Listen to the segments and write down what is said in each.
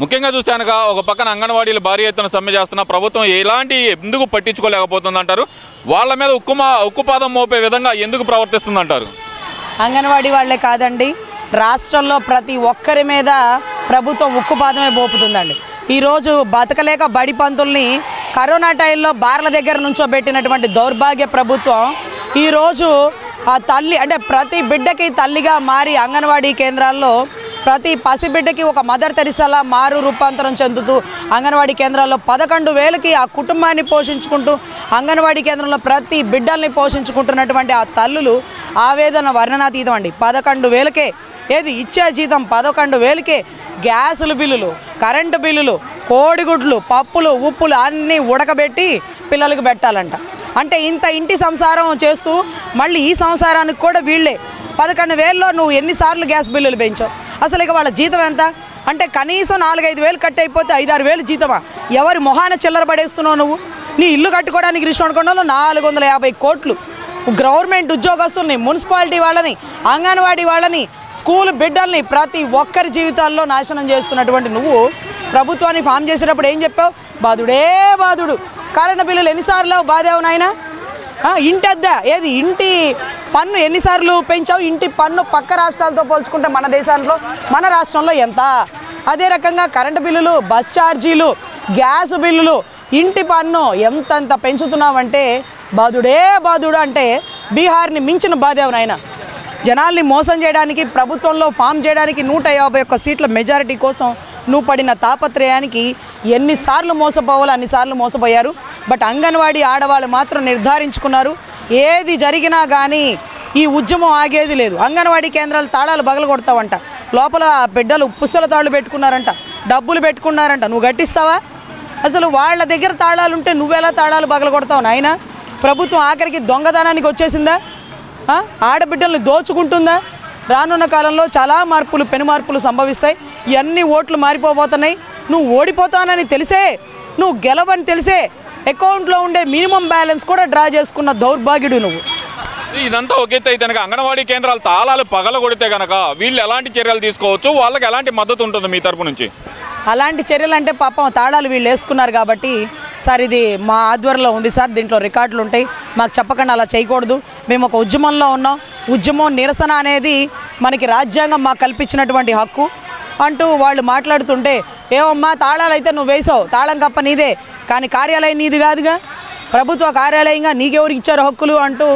ముఖ్యంగా చూస్తే కనుక ఒక పక్కన అంగన్వాడీలు భారీ ఎత్తున సమ్మె చేస్తున్న ప్రభుత్వం ఎలాంటి ఎందుకు పట్టించుకోలేకపోతుందంటారు? వాళ్ళ మీద ఉక్కుమా ఉక్కుపాదం మోపే విధంగా ఎందుకు ప్రవర్తిస్తుంది అంటారు అంగన్వాడీ వాళ్ళే కాదండి రాష్ట్రంలో ప్రతి ఒక్కరి మీద ప్రభుత్వం ఉక్కుపాదమే మోపుతుందండి. ఈరోజు బతకలేక బడి పంతుల్ని కరోనా టైంలో బార్ల దగ్గర నుంచో పెట్టినటువంటి దౌర్భాగ్య ప్రభుత్వం ఈరోజు ఆ తల్లి అంటే ప్రతి బిడ్డకి తల్లిగా మారి అంగన్వాడీ కేంద్రాల్లో ప్రతి పసిబిడ్డకి ఒక మదర్ తెరిసలా మారు రూపాంతరం చెందుతూ అంగన్వాడీ కేంద్రాల్లో పదకొండు వేలకి ఆ కుటుంబాన్ని పోషించుకుంటూ అంగన్వాడీ కేంద్రంలో ప్రతి బిడ్డల్ని పోషించుకుంటున్నటువంటి ఆ తల్లులు ఆవేదన వర్ణనాతీతం అండి. పదకొండు వేలకే ఏది? ఇచ్చే జీతం పదకొండు వేలకే. గ్యాసుల బిల్లులు కరెంటు బిల్లులు కోడిగుడ్లు పప్పులు ఉప్పులు అన్నీ ఉడకబెట్టి పిల్లలకు పెట్టాలంట. అంటే ఇంత ఇంటి సంసారం చేస్తూ మళ్ళీ ఈ సంసారానికి కూడా వీళ్ళే. పదకొండు వేల్లో నువ్వు ఎన్నిసార్లు గ్యాస్ బిల్లులు పెంచావు? అసలు ఇక వాళ్ళ జీతం ఎంత? అంటే కనీసం నాలుగైదు వేలు కట్ అయిపోతే ఐదారు వేలు జీతమా? ఎవరి మొహాన చిల్లర పడేస్తున్నావు నువ్వు? నీ ఇల్లు కట్టుకోవడానికి రిషికొండలో నాలుగు వందల యాభై కోట్లు. గవర్నమెంట్ ఉద్యోగస్తుల్ని మున్సిపాలిటీ వాళ్ళని అంగన్వాడీ వాళ్ళని స్కూల్ బిడ్డల్ని ప్రతి ఒక్కరి జీవితాల్లో నాశనం చేస్తున్నటువంటి నువ్వు ప్రభుత్వాన్ని ఫామ్ చేసేటప్పుడు ఏం చెప్పావు? బాధుడే బాధుడు. కరెంటు బిల్లులు ఎన్నిసార్లు బాధావు నాయనా? ఇంటి అద్దె ఏది ఇంటి పన్ను ఎన్నిసార్లు పెంచావు? ఇంటి పన్ను పక్క రాష్ట్రాలతో పోల్చుకుంటే మన దేశంలో మన రాష్ట్రంలో ఎంత? అదే రకంగా కరెంటు బిల్లులు బస్ ఛార్జీలు గ్యాస్ బిల్లులు ఇంటి పన్ను ఎంతంత పెంచుతున్నావంటే బాధుడే బాధుడు అంటే బీహార్ని మించిన బాధేవు నాయన. జనాల్ని మోసం చేయడానికి ప్రభుత్వంలో ఫామ్ చేయడానికి నూట యాభై ఒక్క సీట్ల మెజారిటీ కోసం నువ్వు పడిన తాపత్రయానికి ఎన్నిసార్లు మోసపోవాలో అన్నిసార్లు మోసపోయారు. బట్ అంగన్వాడీ ఆడవాళ్ళు మాత్రం నిర్ధారించుకున్నారు. ఏది జరిగినా కానీ ఈ ఉద్యమం ఆగేది లేదు. అంగన్వాడీ కేంద్రాలు తాళాలు బగలు కొడతావంట లోపల బిడ్డలు పుస్తల తాళ్ళు పెట్టుకున్నారంట. డబ్బులు పెట్టుకున్నారంట. నువ్వు గట్టిస్తావా? అసలు వాళ్ళ దగ్గర తాళాలు ఉంటే నువ్వెలా తాళాలు బగలు కొడతావు నాయనా? ప్రభుత్వం ఆఖరికి దొంగదనానికి వచ్చేసిందా? ఆడబిడ్డల్ని దోచుకుంటుందా? రానున్న కాలంలో చాలా మార్పులు పెను మార్పులు సంభవిస్తాయి. ఇవన్నీ ఓట్లు మారిపోబోతున్నాయి. నువ్వు ఓడిపోతానని తెలిసే నువ్వు గెలవని తెలిసే అకౌంట్లో ఉండే మినిమం బ్యాలెన్స్ కూడా డ్రా చేసుకున్న దౌర్భాగ్యుడు నువ్వు. ఇదంతా ఒక ఎత్తు అయితే కనుక అంగన్వాడీ కేంద్రాలు తాళాలు పగల కొడితే కనుక వీళ్ళు ఎలాంటి చర్యలు తీసుకోవచ్చు? వాళ్ళకి ఎలాంటి మద్దతు ఉంటుంది మీ తరపు నుంచి? అలాంటి చర్యలు అంటే పాపం తాళాలు వీళ్ళు వేసుకున్నారు కాబట్టి సార్ ఇది మా ఆధ్వర్యంలో ఉంది సార్ దీంట్లో రికార్డులు ఉంటాయి. మాకు చెప్పకుండా అలా చేయకూడదు. మేము ఒక ఉద్యమంలో ఉన్నాం. ఉద్యమం నిరసన అనేది మనకి రాజ్యాంగం మాకు కల్పించినటువంటి హక్కు. అంటూ వాళ్ళు మాట్లాడుతుంటే ఏమమ్మా తాళాలు అయితే నువ్వు వేసావు. తాళం కప్ప నీదే. కానీ కార్యాలయం నీది కాదుగా. ప్రభుత్వ కార్యాలయంగా నీకెవరికి ఇచ్చారు హక్కులు అంటూ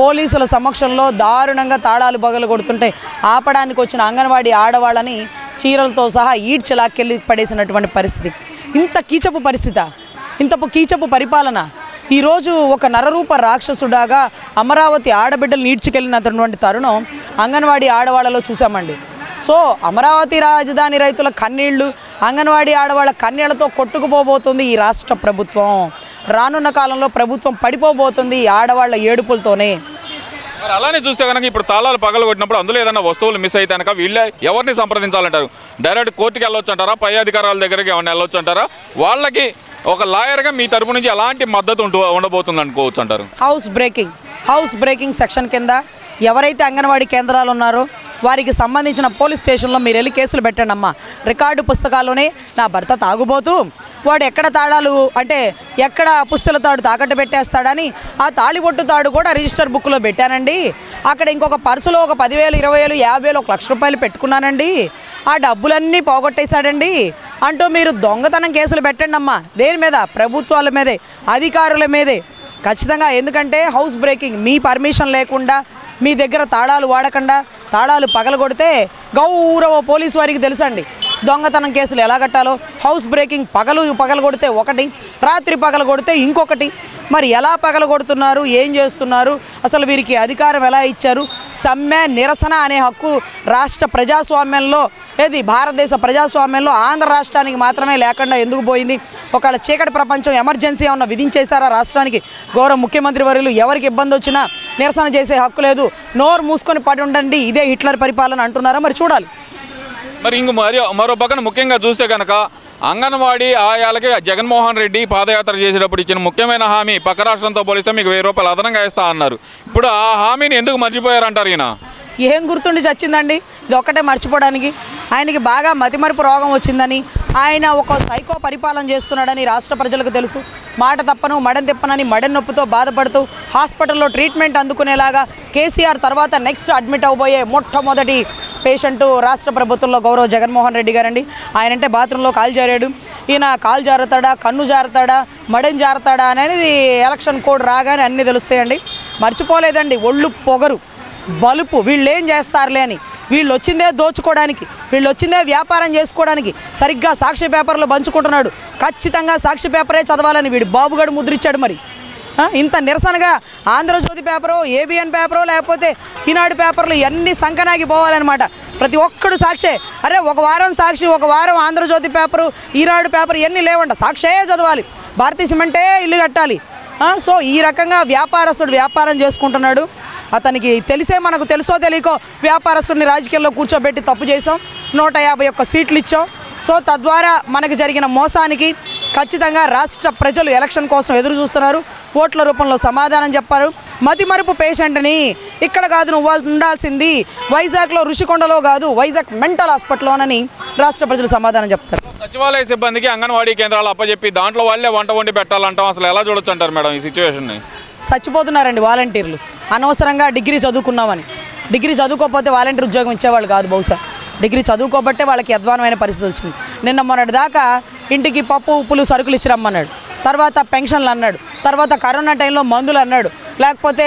పోలీసుల సమక్షంలో దారుణంగా తాళాలు బగలు కొడుతుంటే ఆపడానికి వచ్చిన అంగన్వాడీ ఆడవాళ్ళని చీరలతో సహా ఈడ్చలాక్కెళ్ళి పడేసినటువంటి పరిస్థితి. ఇంత కీచపు పరిస్థితి. ఇంత కీచపు పరిపాలన. ఈరోజు ఒక నరరూప రాక్షసుడాగా అమరావతి ఆడబిడ్డలు నీడ్చుకెళ్ళినటువంటి తరుణం అంగన్వాడీ ఆడవాళ్ళలో చూసామండి. సో అమరావతి రాజధాని రైతుల కన్నీళ్ళు అంగన్వాడీ ఆడవాళ్ళ కన్నీళ్ళతో కొట్టుకుపోబోతుంది ఈ రాష్ట్ర ప్రభుత్వం. రానున్న కాలంలో ప్రభుత్వం పడిపోబోతుంది ఈ ఆడవాళ్ళ ఏడుపులతోనే. మరి అలానే చూస్తే కనుక ఇప్పుడు తాళాలు పగల కొట్టినప్పుడు అందులో ఏదైనా వస్తువులు మిస్ అయితే కనుక వీళ్ళే ఎవరిని సంప్రదించాలంటారు? డైరెక్ట్ కోర్టుకి వెళ్ళొచ్చు అంటారా పై అధికారుల దగ్గరికి ఏమైనా వెళ్ళొచ్చు అంటారా వాళ్ళకి ఒక లాయర్గా మీ తరపు నుంచి ఎలాంటి మద్దతు ఉంటూ ఉండబోతుంది అనుకోవచ్చు అంటారు house breaking house breaking section కింద ఎవరైతే అంగన్వాడీ కేంద్రాలు ఉన్నారో వారికి సంబంధించిన పోలీస్ స్టేషన్లో మీరు వెళ్ళి కేసులు పెట్టండి అమ్మా. రికార్డు పుస్తకాల్లోనే నా భర్త తాగుబోతూ వాడు ఎక్కడ తాళాలు అంటే ఎక్కడ పుస్తల తాడు తాకట్టు పెట్టేస్తాడని ఆ తాళిబొట్టు తాడు కూడా రిజిస్టర్ బుక్లో పెట్టానండి. అక్కడ ఇంకొక పర్సులో ఒక పదివేలు ఇరవై వేలు యాభై వేలు ఒక లక్ష రూపాయలు పెట్టుకున్నానండి. ఆ డబ్బులన్నీ పోగొట్టేశాడండి. అంటూ మీరు దొంగతనం కేసులు పెట్టండి అమ్మా. దేని మీద? ప్రభుత్వాల మీదే అధికారుల మీదే. ఖచ్చితంగా ఎందుకంటే హౌస్ బ్రేకింగ్ మీ పర్మిషన్ లేకుండా మీ దగ్గర తాళాలు వాడకుండా తాళాలు పగలగొడితే గౌరవ పోలీసు వారికి తెలుసండి. దొంగతనం కేసులు ఎలా కట్టాలో హౌస్ బ్రేకింగ్ పగలు పగలగొడితే ఒకటి రాత్రి పగలగొడితే ఇంకొకటి. మరి ఎలా పగలగొడుతున్నారు ఏం చేస్తున్నారు అసలు వీరికి అధికారం ఎలా ఇచ్చారు? సమ్మె నిరసన అనే హక్కు రాష్ట్ర ప్రజాస్వామ్యంలో ఏది భారతదేశ ప్రజాస్వామ్యంలో ఆంధ్ర రాష్ట్రానికి మాత్రమే లేకుండా ఎందుకు పోయింది? ఒకవేళ చీకటి ప్రపంచం ఎమర్జెన్సీ ఏమన్నా విధించేశారా రాష్ట్రానికి? గౌరవ ముఖ్యమంత్రి వర్యులు ఎవరికి ఇబ్బంది వచ్చినా నిరసన చేసే హక్కు లేదు. నోరు మూసుకొని పడి ఉండండి ఇదే హిట్లర్ పరిపాలన అంటున్నారా? మరి చూడాలి. మరి ఇంక మరి మరో పక్కన ముఖ్యంగా చూస్తే కనుక అంగన్వాడీ ఆయాలకి జగన్మోహన్ రెడ్డి పాదయాత్ర చేసేటప్పుడు ఇచ్చిన ముఖ్యమైన హామీ పక్క రాష్ట్రంతో పోలిస్తే మీకు వెయ్యి రూపాయలు అదనంగా ఇస్తా అన్నారు. ఇప్పుడు ఆ హామీని ఎందుకు మర్చిపోయారంటారు ఈయన? ఏం గుర్తుండి చచ్చిందండి? ఇది ఒక్కటే మర్చిపోవడానికి. ఆయనకి బాగా మతిమరుపు రోగం వచ్చిందని ఆయన ఒక సైకో పరిపాలన చేస్తున్నాడని రాష్ట్ర ప్రజలకు తెలుసు. మాట తప్పను మడని తిప్పనని మడని నొప్పితో బాధపడుతూ హాస్పిటల్లో ట్రీట్మెంట్ అందుకునేలాగా కేసీఆర్ తర్వాత నెక్స్ట్ అడ్మిట్ అవబోయే మొట్టమొదటి పేషెంట్ రాష్ట్ర ప్రభుత్వంలో గౌరవ జగన్మోహన్ రెడ్డి గారండి. ఆయనంటే బాత్రూంలో కాలు జారాడు. ఈయన కాలు జారుతాడా కన్ను జారుతాడా మడని జారుతాడా అనేది ఎలక్షన్ కోడ్ రాగానే అన్నీ తెలుస్తాయండి. మర్చిపోలేదండి ఒళ్ళు పొగరు బలుపు వీళ్ళు ఏం చేస్తారులే అని. వీళ్ళు వచ్చిందే దోచుకోవడానికి వీళ్ళు వచ్చిందే వ్యాపారం చేసుకోవడానికి సరిగ్గా సాక్షి పేపర్లు పంచుకుంటున్నాడు. ఖచ్చితంగా సాక్షి పేపరే చదవాలని వీడు బాబుగాడు ముద్రిచ్చాడు మరి. ఇంత నిరసనగా ఆంధ్రజ్యోతి పేపరు ఏబిఎన్ పేపరు లేకపోతే ఈనాడు పేపర్లు ఇవన్నీ సంకనాగి పోవాలన్నమాట ప్రతి ఒక్కడు సాక్షే. అరే ఒక వారం సాక్షి ఒక వారం ఆంధ్రజ్యోతి పేపరు ఈనాడు పేపర్ ఇవన్నీ లేవంట? సాక్షే చదవాలి. భారతీయ సిమెంటే ఇల్లు కట్టాలి. సో ఈ రకంగా వ్యాపారస్తుడు వ్యాపారం చేసుకుంటున్నాడు. అతనికి తెలిసే మనకు తెలుసో తెలియకో వ్యాపారస్తుడిని రాజకీయాల్లో కూర్చోబెట్టి తప్పు చేసాం నూట యాభై ఒక్క సీట్లు ఇచ్చాం. సో తద్వారా మనకు జరిగిన మోసానికి ఖచ్చితంగా రాష్ట్ర ప్రజలు ఎలక్షన్ కోసం ఎదురు చూస్తున్నారు. ఓట్ల రూపంలో సమాధానం చెప్పారు. మతిమరుపు పేషెంట్ని ఇక్కడ కాదు నువ్వు ఉండాల్సింది. వైజాగ్లో ఋషికొండలో కాదు వైజాగ్ మెంటల్ హాస్పిటల్లోనని రాష్ట్ర ప్రజలు సమాధానం చెప్తారు. సచివాలయ సిబ్బందికి అంగన్వాడీ కేంద్రాలు అప్పచెప్పి దాంట్లో వాళ్ళే వంట వండి పెట్టాలంటాం. అసలు ఎలా చూడొచ్చు అంటారు మేడం ఈ సిచ్యువేషన్ని? చచ్చిపోతున్నారండి వాలంటీర్లు. అనవసరంగా డిగ్రీ చదువుకున్నామని. డిగ్రీ చదువుకోకపోతే వాలంటీర్ ఉద్యోగం ఇచ్చేవాళ్ళు కాదు బహుశా. డిగ్రీ చదువుకోబట్టే వాళ్ళకి అధ్వానమైన పరిస్థితి వచ్చింది. నిన్న మొన్నటి దాకా ఇంటికి పప్పు ఉప్పులు సరుకులు ఇచ్చి రమ్మన్నాడు. తర్వాత పెన్షన్లు అన్నాడు. తర్వాత కరోనా టైంలో మందులు అన్నాడు. లేకపోతే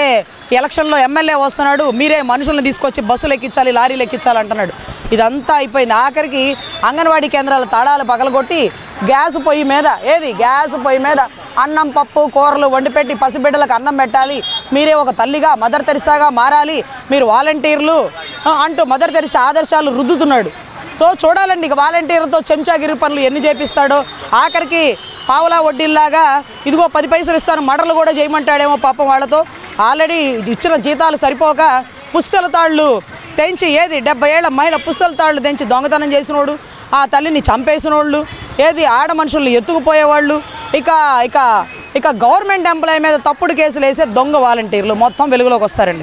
ఎలక్షన్లో ఎమ్మెల్యే వస్తున్నాడు. మీరే మనుషులను తీసుకొచ్చి బస్సులు ఎక్కించాలి లారీలు ఎక్కించాలి అంటున్నాడు. ఇదంతా అయిపోయింది. ఆఖరికి అంగన్వాడీ కేంద్రాల తడాలు పగలగొట్టి గ్యాస్ పొయ్యి మీద ఏది? గ్యాస్ పొయ్యి మీద అన్నం పప్పు కూరలు వండిపెట్టి పసిబిడ్డలకు అన్నం పెట్టాలి. మీరే ఒక తల్లిగా మదర్ తెరిసాగా మారాలి. మీరు వాలంటీర్లు అంటూ మదర్ తెరిసా ఆదర్శాలు రుద్దుతున్నాడు. సో చూడాలండి ఇక వాలంటీర్తో చెంచాగిరి పనులు ఎన్ని చేపిస్తాడో. ఆఖరికి పావులా వడ్డీల్లాగా ఇదిగో పది పైసలు ఇస్తాను మడలు కూడా చేయమంటాడేమో పాపం వాళ్ళతో. ఆల్రెడీ ఇచ్చిన జీతాలు సరిపోక పుస్తల తాళ్ళు తెంచి ఏది డెబ్బై ఏళ్ళ మహిళ పుస్తల తాళ్ళు తెంచి దొంగతనం చేసినోడు ఆ తల్లిని చంపేసినోళ్ళు ఏది ఆడ మనుషుల్ని ఎత్తుకుపోయేవాళ్ళు. ఇక ఇక ఇక గవర్నమెంట్ ఎంప్లాయ్ మీద తప్పుడు కేసులు వేసే దొంగ వాలంటీర్లు మొత్తం వెలుగులోకి వస్తారండి.